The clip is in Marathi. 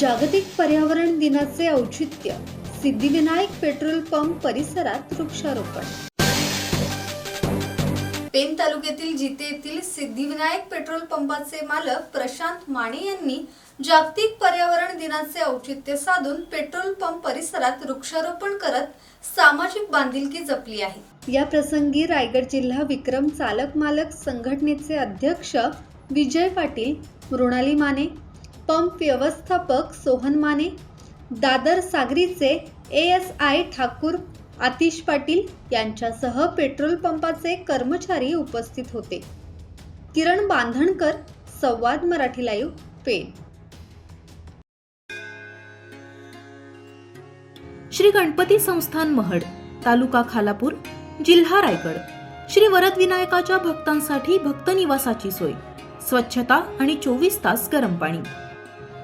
जागतिक पर्यावरण दिनाचे औचित्य सिद्धिविनायक पेट्रोल पंप परिसरात वृक्षारोपण. पेण तालुक्यातील जिते येथील सिद्धिविनायक पेट्रोल पंपाचे मालक प्रशांत माने यांनी जागतिक पर्यावरण दिनाचे औचित्य साधून पेट्रोल पंप परिसरात वृक्षारोपण करत सामाजिक बांधिलकी जपली आहे. या प्रसंगी रायगड जिल्हा विक्रम चालक मालक संघटनेचे अध्यक्ष विजय पाटील मृणाली माने पंप व्यवस्थापक Sohan Mane Dadar सागरीचे A S I Thakur Atish Patil यांच्यासह पेट्रोल पंपाचे कर्मचारी उपस्थित होते. किरण बांधणकर संवाद मराठी लाईव्ह पेण. श्री गणपती संस्थान महड तालुका खालापूर जिल्हा रायगड. श्री वरद विनायकाच्या भक्तांसाठी भक्त निवासाची सोय. स्वच्छता आणि चोवीस तास गरम पाणी.